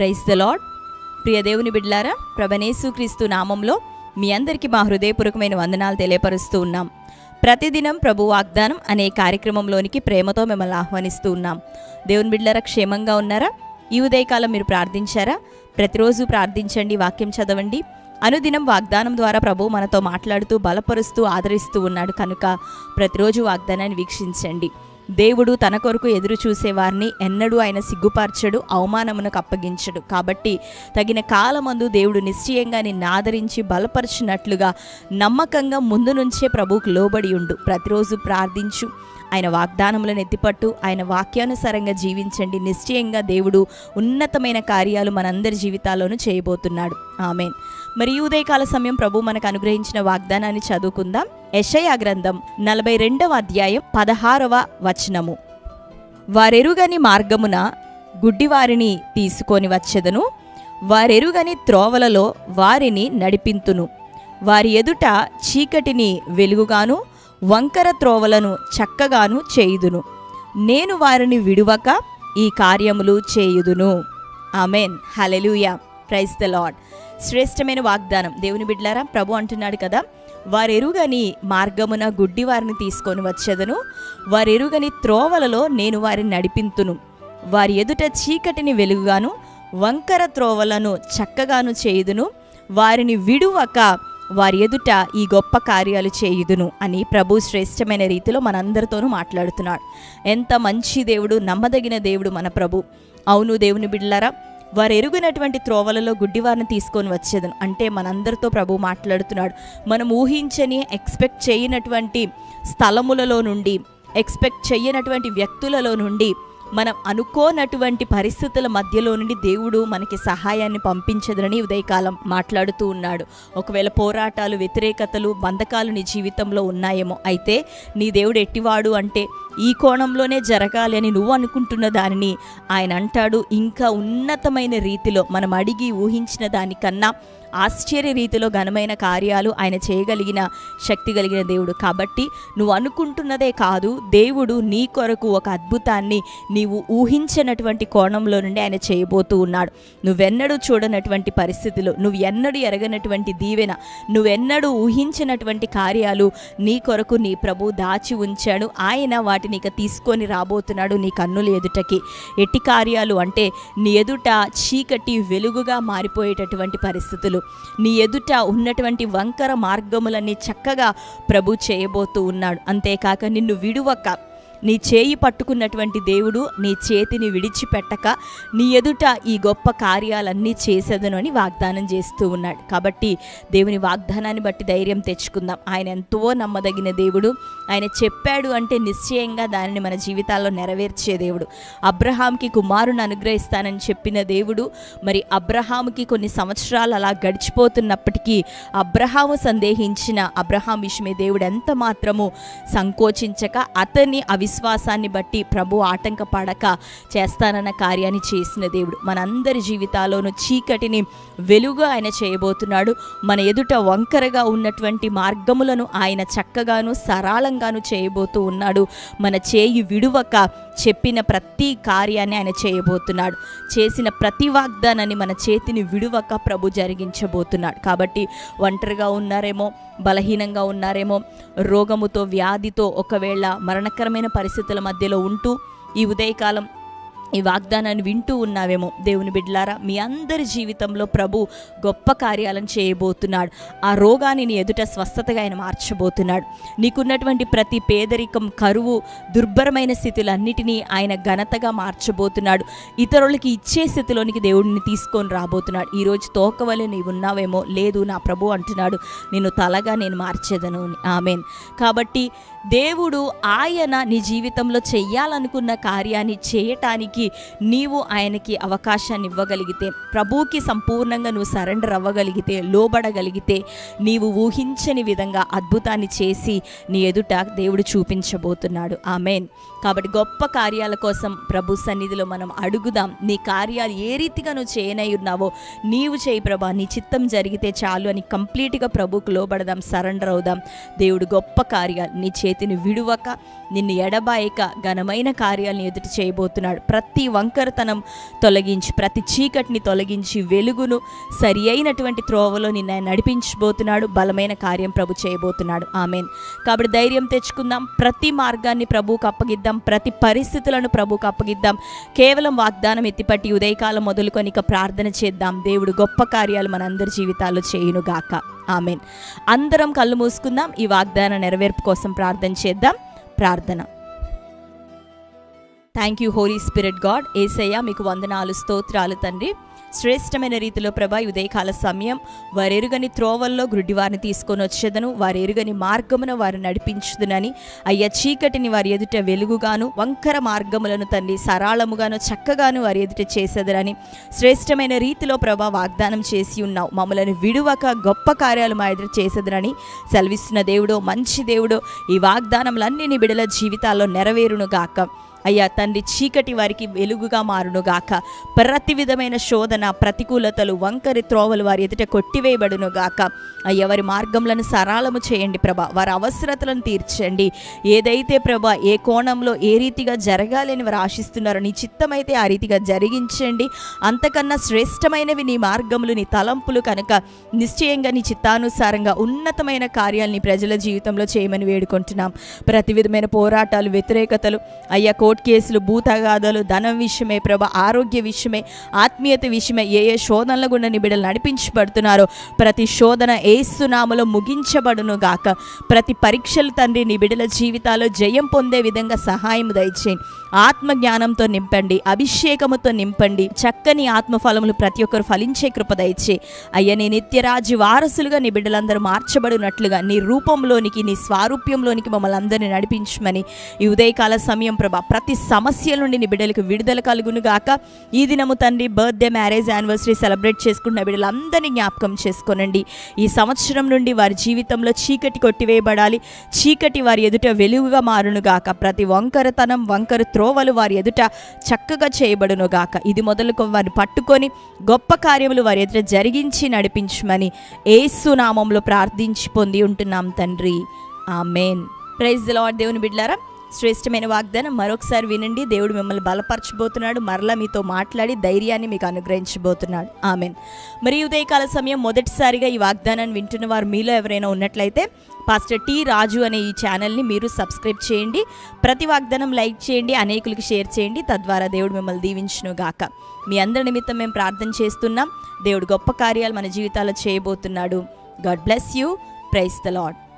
Praise the lord ప్రియ దేవుని బిడ్లారా ప్రభనేసు క్రీస్తు నామంలో మీ అందరికీ మా హృదయపూర్వకమైన వందనాలు తెలియపరుస్తూ ఉన్నాం. ప్రతిదినం ప్రభు వాగ్దానం అనే కార్యక్రమంలోనికి ప్రేమతో మిమ్మల్ని ఆహ్వానిస్తూ ఉన్నాం. దేవుని బిడ్లారా క్షేమంగా ఉన్నారా? ఈ ఉదయకాలం మీరు ప్రార్థించారా? ప్రతిరోజు ప్రార్థించండి వాక్యం చదవండి. అనుదినం వాగ్దానం ద్వారా ప్రభు మనతో మాట్లాడుతూ బలపరుస్తూ ఆదరిస్తూ ఉన్నాడు కనుక ప్రతిరోజు వాగ్దానాన్ని వీక్షించండి. దేవుడు తన కొరకు ఎదురు చూసేవారిని ఎన్నడూ ఆయన సిగ్గుపార్చడు అవమానమునకు అప్పగించడు. కాబట్టి తగిన కాలమందు దేవుడు నిశ్చయంగా నిన్ను ఆదరించి బలపరిచినట్లుగా నమ్మకంగా ముందు నుంచే ప్రభువుకు లోబడి ఉండు. ప్రతిరోజు ప్రార్థించు. ఆయన వాగ్దానములను ఎత్తిపట్టు ఆయన వాక్యానుసారంగా జీవించండి. నిశ్చయంగా దేవుడు ఉన్నతమైన కార్యాలు మనందరి జీవితాల్లోనూ చేయబోతున్నాడు. ఆమెన్. మరి ఉదయకాల సమయం ప్రభు మనకు అనుగ్రహించిన వాగ్దానాన్ని చదువుకుందాం. యషయా గ్రంథం నలభై రెండవ అధ్యాయం పదహారవ వచనము. వారెరుగని మార్గమున గుడ్డివారిని తీసుకొని వచ్చెదను. వారెరుగని త్రోవలలో వారిని నడిపింతును. వారి ఎదుట చీకటిని వెలుగుగాను వంకర త్రోవలను చక్కగాను చేయుదును. నేను వారిని విడువక ఈ కార్యములు చేయుదును. Amen. Hallelujah praise the Lord శ్రేష్టమైన వాగ్దానం. దేవుని బిడ్లారా ప్రభు అంటున్నాడు కదా వారెరుగని మార్గమున గుడ్డి వారిని తీసుకొని వచ్చేదను. వారెరుగని త్రోవలలో నేను వారిని నడిపింతును. వారి ఎదుట చీకటిని వెలుగుగాను వంకర త్రోవలను చక్కగాను చేయుదును. వారిని విడువక వారి ఎదుట ఈ గొప్ప కార్యాలు చేయుదును అని ప్రభు శ్రేష్టమైన రీతిలో మనందరితోనూ మాట్లాడుతున్నాడు. ఎంత మంచి దేవుడు నమ్మదగిన దేవుడు మన ప్రభు. అవును దేవుని బిడ్డలారా వారు ఎరుగునటువంటి త్రోవలలో గుడ్డివారిని తీసుకొని వచ్చేదను. అంటే మనందరితో ప్రభు మాట్లాడుతున్నాడు. మనం ఊహించని ఎక్స్పెక్ట్ చేయనటువంటి స్థలములలో నుండి ఎక్స్పెక్ట్ చేయనటువంటి వ్యక్తులలో నుండి మనం అనుకోనటువంటి పరిస్థితుల మధ్యలో నుండి దేవుడు మనకి సహాయాన్ని పంపించదని ఉదయకాలం మాట్లాడుతూ ఉన్నాడు. ఒకవేళ పోరాటాలు వ్యతిరేకతలు బంధకాలు నీ జీవితంలో ఉన్నాయేమో అయితే నీ దేవుడు ఎట్టివాడు అంటే ఈ కోణంలోనే జరగాలి అని నువ్వు అనుకుంటున్న దానిని ఆయన అంటాడు. ఇంకా ఉన్నతమైన రీతిలో మనం అడిగి ఊహించిన దానికన్నా ఆశ్చర్య రీతిలో ఘనమైన కార్యాలు ఆయన చేయగలిగిన శక్తి కలిగిన దేవుడు. కాబట్టి నువ్వు అనుకుంటున్నదే కాదు దేవుడు నీ కొరకు ఒక అద్భుతాన్ని నీవు ఊహించినటువంటి కోణంలో నుండి ఆయన చేయబోతూ ఉన్నాడు. నువ్వెన్నడూ చూడనటువంటి పరిస్థితులు నువ్వు ఎన్నడూ ఎరగనటువంటి దీవెన నువ్వెన్నడూ ఊహించినటువంటి కార్యాలు నీ కొరకు నీ ప్రభు దాచి ఉంచాడు. ఆయన వాటిని ఇక తీసుకొని రాబోతున్నాడు నీ కన్నుల ఎదుటకి. ఎట్టి కార్యాలు అంటే నీ ఎదుట చీకటి వెలుగుగా మారిపోయేటటువంటి పరిస్థితులు. నీ ఎదుట ఉన్నటువంటి వంకర మార్గములన్నీ చక్కగా ప్రభు చేయబోతూ ఉన్నాడు. అంతేకాక నిన్ను విడువక నీ చేయి పట్టుకున్నటువంటి దేవుడు నీ చేతిని విడిచిపెట్టక నీ ఎదుట ఈ గొప్ప కార్యాలన్నీ చేసేదను అని వాగ్దానం చేస్తూ ఉన్నాడు. కాబట్టి దేవుని వాగ్దానాన్ని బట్టి ధైర్యం తెచ్చుకుందాం. ఆయన ఎంతో నమ్మదగిన దేవుడు. ఆయన చెప్పాడు అంటే నిశ్చయంగా దానిని మన జీవితాల్లో నెరవేర్చే దేవుడు. అబ్రహాంకి కుమారుని అనుగ్రహిస్తానని చెప్పిన దేవుడు మరి అబ్రహాంకి కొన్ని సంవత్సరాలు అలా గడిచిపోతున్నప్పటికీ అబ్రహాము సందేహించిన అబ్రహాం విషయమే దేవుడు ఎంత మాత్రము సంకోచించక అతన్ని అవి అవిశ్వాసాన్ని బట్టి ప్రభు ఆటంకపడక చేస్తానన్న కార్యాన్ని చేసిన దేవుడు. మనందరి జీవితాల్లోనూ చీకటిని వెలుగు ఆయన చేయబోతున్నాడు. మన ఎదుట వంకరగా ఉన్నటువంటి మార్గములను ఆయన చక్కగాను సరళంగాను చేయబోతూ ఉన్నాడు. మన చేయి విడువక చెప్పిన ప్రతి కార్యాన్ని ఆయన చేయబోతున్నాడు. చేసిన ప్రతి వాగ్దానాన్ని మన చేతిని విడువక ప్రభు జరిగించబోతున్నాడు. కాబట్టి ఒంటరిగా ఉన్నారేమో బలహీనంగా ఉన్నారేమో రోగముతో వ్యాధితో ఒకవేళ మరణకరమైన పరిస్థితుల మధ్యలో ఉంటూ ఈ ఉదయకాలం ఈ వాగ్దానాన్ని వింటూ ఉన్నావేమో దేవుని బిడ్డలారా? మీ అందరి జీవితంలో ప్రభు గొప్ప కార్యాలను చేయబోతున్నాడు. ఆ రోగాన్ని నీ ఎదుట స్వస్థతగా ఆయన మార్చబోతున్నాడు. నీకున్నటువంటి ప్రతి పేదరికం కరువు దుర్భరమైన స్థితులన్నిటినీ ఆయన ఘనతగా మార్చబోతున్నాడు. ఇతరులకి ఇచ్చే స్థితిలోనికి దేవుడిని తీసుకొని రాబోతున్నాడు. ఈరోజు తోకవలె నీవు ఉన్నావేమో? లేదు నా ప్రభు అంటున్నాడు. నేను తలగా నేను మార్చేదను ఆమెన్. కాబట్టి దేవుడు ఆయన నీ జీవితంలో చెయ్యాలనుకున్న కార్యాన్ని చేయటానికి నీవు ఆయనకి అవకాశాన్ని ఇవ్వగలిగితే ప్రభువుకి సంపూర్ణంగా నువ్వు సరెండర్ అవ్వగలిగితే లోబడగలిగితే నీవు ఊహించని విధంగా అద్భుతాన్ని చేసి నీ ఎదుట దేవుడు చూపించబోతున్నాడు. ఆమెన్. కాబట్టి గొప్ప కార్యాల కోసం ప్రభు సన్నిధిలో మనం అడుగుదాం నీ కార్యాలు ఏ రీతిగా నువ్వు చేయనై ఉన్నావో నీవు చేయి ప్రభా నీ చిత్తం జరిగితే చాలు అని కంప్లీట్గా ప్రభుకు లోబడదాం సరెండర్ అవుదాం. దేవుడు గొప్ప కార్యాలు నీ చేతిని విడువక నిన్ను ఎడబాయక ఘనమైన కార్యాలను ఎదుటి చేయబోతున్నాడు. ప్రతి ప్రతి వంకరతనం తొలగించి ప్రతి చీకటిని తొలగించి వెలుగును సరి అయినటువంటి త్రోవలో నిన్న నడిపించబోతున్నాడు. బలమైన కార్యం ప్రభు చేయబోతున్నాడు. ఆమెన్. కాబట్టి ధైర్యం తెచ్చుకుందాం. ప్రతి మార్గాన్ని ప్రభువుకు అప్పగిద్దాం. ప్రతి పరిస్థితులను ప్రభువుకు అప్పగిద్దాం. కేవలం వాగ్దానం ఎత్తిపట్టి ఉదయకాలం మొదలుకొని ప్రార్థన చేద్దాం. దేవుడు గొప్ప కార్యాలు మనందరి జీవితాల్లో చేయునుగాక. ఆమెన్. అందరం కళ్ళు మూసుకుందాం. ఈ వాగ్దాన నెరవేర్పు కోసం ప్రార్థన చేద్దాం. ప్రార్థన. Thank you Holy Spirit God Yesayya మీకు వందనాలు స్తోత్రాలు తండ్రి. శ్రేష్టమైన రీతిలో ప్రభా ఉదయకాల సమయం వారెరుగని త్రోవల్లో గ్రుడ్డివారిని తీసుకొని వచ్చేదను. వారెరుగని మార్గమున వారు నడిపించుదునని. అయ్యా చీకటిని వారి ఎదుట వెలుగుగాను వంకర మార్గములను తండ్రి సరాళముగాను చక్కగాను వారి ఎదుట చేసేదనని. శ్రేష్టమైన రీతిలో ప్రభా వాగ్దానం చేసి ఉన్నావు. మమ్మలను విడువక గొప్ప కార్యాలు మా ఎదుట చేసేదనని. సెలవిస్తున్న దేవుడో మంచి దేవుడో ఈ వాగ్దానములన్నీ నీ బిడల జీవితాల్లో నెరవేరును గాక. అయ్యా తండ్రి చీకటి వారికి వెలుగుగా మారును గాక ప్రతి విధమైన శోధన ప్రతికూలతలు వంకరి త్రోవలు వారి ఎదుట కొట్టివేయబడును గాక అయ్యా వారి మార్గములను సరళము చేయండి ప్రభా. వారి అవసరతలను తీర్చండి. ఏదైతే ప్రభా ఏ కోణంలో ఏ రీతిగా జరగాలని వారు ఆశిస్తున్నారో నీ చిత్తమైతే ఆ రీతిగా జరిగించండి. అంతకన్నా శ్రేష్టమైనవి నీ మార్గములు నీ తలంపులు కనుక నిశ్చయంగా నీ చిత్తానుసారంగా ఉన్నతమైన కార్యాలని ప్రజల జీవితంలో చేయమని వేడుకుంటున్నాం. ప్రతి విధమైన పోరాటాలు వ్యతిరేకతలు అయ్యా కోర్టు కేసులు భూతగాథలు ధనం విషయమే ప్రభ ఆరోగ్య విషయమే ఆత్మీయత విషయమే ఏ ఏ శోధనల గుండా నీ బిడ్డలు నడిపించబడుతున్నారో. ప్రతి శోధన ఏసునామలో ముగించబడును గాక. ప్రతి పరీక్షలు తండ్రి నీ బిడ్డల జీవితాల్లో జయం పొందే విధంగా సహాయం దయచేయండి ఆత్మ జ్ఞానంతో నింపండి అభిషేకముతో నింపండి చక్కని ఆత్మఫలములు ప్రతి ఒక్కరు ఫలించే కృప దయచే అయ్యా నీ నిత్యరాజు వారసులుగా నీ బిడ్డలందరూ మార్చబడినట్లుగా నీ రూపంలోనికి నీ స్వారూప్యంలోనికి మమ్మల్ని అందరినీ నడిపించమని ఈ ఉదయకాల సమయం ప్రభా ప్రతి సమస్య నుండి నీ బిడ్డలకు విడుదల కలుగును గాక. ఈ దినము తండ్రి బర్త్డే మ్యారేజ్ యానివర్సరీ సెలబ్రేట్ చేసుకున్న బిడ్డలందరినీ జ్ఞాపకం చేసుకోనండి. ఈ సంవత్సరం నుండి వారి జీవితంలో చీకటి కొట్టివేయబడాలి. చీకటి వారి ఎదుట వెలుగుగా మారును గాక. ప్రతి వంకరతనం వంకర త్రోవలు వారి ఎదుట చక్కగా చేయబడును గాక. ఇది మొదలుకు వారిని పట్టుకొని గొప్ప కార్యములు వారి ఎదుట జరిగించి నడిపించమని ఏసునామంలో ప్రార్థించి పొంది ఉంటున్నాం తండ్రి. ఆ మెయిన్ ప్రైజ్ లాడ్ లార్డ్ దేవుని బిడ్లారా శ్రేష్టమైన వాగ్దానం. మరొకసారి వినండి. దేవుడు మిమ్మల్ని బలపరచబోతున్నాడు. మరలా మీతో మాట్లాడి ధైర్యాన్ని మీకు అనుగ్రహించబోతున్నాడు. ఆమెన్. మరి ఉదయకాల సమయం మొదటిసారిగా ఈ వాగ్దానాన్ని వింటున్న వారు మీలో ఎవరైనా ఉన్నట్లయితే పాస్టర్ టీ రాజు అనే ఈ ఛానల్ని మీరు సబ్స్క్రైబ్ చేయండి. ప్రతి వాగ్దానం లైక్ చేయండి. అనేకులకి షేర్ చేయండి. తద్వారా దేవుడు మిమ్మల్ని దీవించును గాక. మీ అందరి నిమిత్తం మేము ప్రార్థన చేస్తున్నాం. దేవుడు గొప్ప కార్యాలు మన జీవితాల్లో చేయబోతున్నాడు. God bless you. Praise the Lord